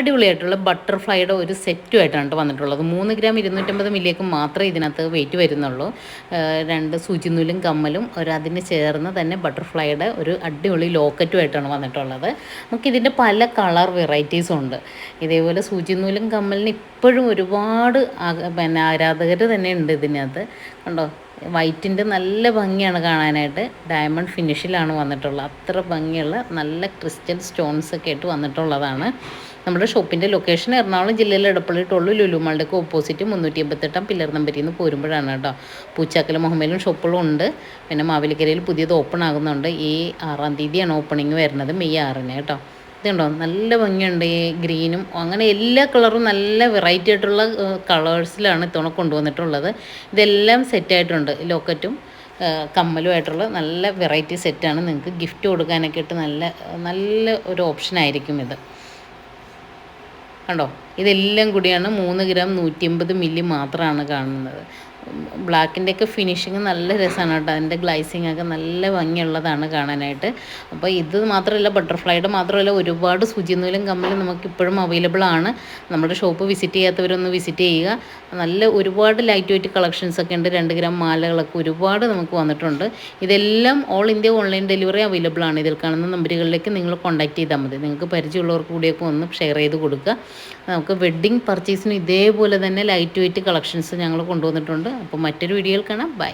അടിപൊളിയായിട്ടുള്ള ബട്ടർഫ്ലൈയുടെ ഒരു സെറ്റുമായിട്ടാണ് വന്നിട്ടുള്ളത്. മൂന്ന് ഗ്രാം ഇരുന്നൂറ്റമ്പത് മില്ലിയൊക്കെ മാത്രമേ ഇതിനകത്ത് വെയിറ്റ് വരുന്നുള്ളൂ. രണ്ട് സൂചിനൂലും കമ്മലും ഒരു അതിന് ചേർന്ന് തന്നെ ബട്ടർഫ്ലൈയുടെ ഒരു അടിപൊളി ലോക്കറ്റുമായിട്ടാണ് വന്നിട്ടുള്ളത്. നമുക്ക് നമുക്കിതിന്റെ പല കളർ വെറൈറ്റീസും ഉണ്ട്. ഇതേപോലെ സൂചിനൂലും കമ്മലിന് ഇപ്പോഴും ഒരുപാട് പിന്നെ ആരാധകർ തന്നെ ഉണ്ട് ഇതിനകത്ത്. കണ്ടോ? വൈറ്റിന്റെ നല്ല ഭംഗിയാണ് കാണാനായിട്ട്. ഡയമണ്ട് ഫിനിഷിലാണ് വന്നിട്ടുള്ളത്. അത്ര ഭംഗിയുള്ള നല്ല ക്രിസ്റ്റൽ സ്റ്റോൺസ് ഒക്കെ ആയിട്ട് വന്നിട്ടുള്ളതാണ്. നമ്മുടെ ഷോപ്പിന്റെ ലൊക്കേഷൻ എറണാകുളം ജില്ലയിലെ എടപ്പള്ളി ലുലുമാളുടെ ഒക്കെ ഓപ്പോസിറ്റ് മുന്നൂറ്റി എൺപത്തെട്ടാം പില്ലർ നമ്പരിൽ നിന്ന് പോരുമ്പോഴാണ് കേട്ടോ. പൂച്ചാക്കല മുഹമ്മയിലും ഷോപ്പുകളും ഉണ്ട്. പിന്നെ മാവേലിക്കരയിൽ പുതിയത് ഓപ്പൺ ആകുന്നുണ്ട്. ഈ ആറാം തീയതിയാണ് ഓപ്പണിങ് വരുന്നത്. മെയ് ആറിന് കേട്ടോ. ഇതുണ്ടോ? നല്ല ഭംഗിയുണ്ട്. ഈ ഗ്രീനും അങ്ങനെ എല്ലാ കളറും നല്ല വെറൈറ്റി ആയിട്ടുള്ള കളേഴ്സിലാണ് ഇത്തവണ കൊണ്ടുവന്നിട്ടുള്ളത്. ഇതെല്ലാം സെറ്റായിട്ടുണ്ട് ലോക്കറ്റും കമ്മലുമായിട്ടുള്ള നല്ല വെറൈറ്റി സെറ്റാണ് നിങ്ങൾക്ക് ഗിഫ്റ്റ് കൊടുക്കാനൊക്കെ ഇട്ട് നല്ല നല്ല ഒരു ഓപ്ഷനായിരിക്കും ഇത്. കണ്ടോ? ഇതെല്ലാം കൂടിയാണ് മൂന്ന് ഗ്രാം നൂറ്റി അമ്പത് മില്ലി മാത്രമാണ് കാണുന്നത്. ബ്ലാക്കിന്റെയൊക്കെ ഫിനിഷിങ് നല്ല രസമാണ് കേട്ടോ. അതിന്റെ ഗ്ലൈസിങ് ഒക്കെ നല്ല ഭംഗിയുള്ളതാണ് കാണാനായിട്ട്. അപ്പോൾ ഇത് മാത്രമല്ല ബട്ടർഫ്ലൈയുടെ മാത്രമല്ല ഒരുപാട് ശുചിനൂലും കമ്മലും നമുക്കിപ്പോഴും അവൈലബിൾ ആണ്. നമ്മുടെ ഷോപ്പ് വിസിറ്റ് ചെയ്യാത്തവരൊന്ന് വിസിറ്റ് ചെയ്യുക. നല്ല ഒരുപാട് ലൈറ്റ് വെയിറ്റ് കളക്ഷൻസ് ഒക്കെ ഉണ്ട്. രണ്ട് ഗ്രാം മാലകളൊക്കെ ഒരുപാട് നമുക്ക് വന്നിട്ടുണ്ട്. ഇതെല്ലാം all India online delivery available ആണ്. ഇതിൽ കാണുന്ന നമ്പറുകളിലേക്ക് നിങ്ങൾ കോൺടാക്ട് ചെയ്താൽ മതി. നിങ്ങൾക്ക് പരിചയമുള്ളവർക്ക് കൂടിയൊക്കെ ഒന്ന് ഷെയർ ചെയ്ത് കൊടുക്കുക. നമുക്ക് വെഡ്ഡിങ് പർച്ചേസിന് ഇതേപോലെ തന്നെ ലൈറ്റ് വെയിറ്റ് കളക്ഷൻസ് ഞങ്ങൾ കൊണ്ടുവന്നിട്ടുണ്ട്. അപ്പോൾ മറ്റൊരു വീഡിയോയിൽ കാണാം. ബൈ.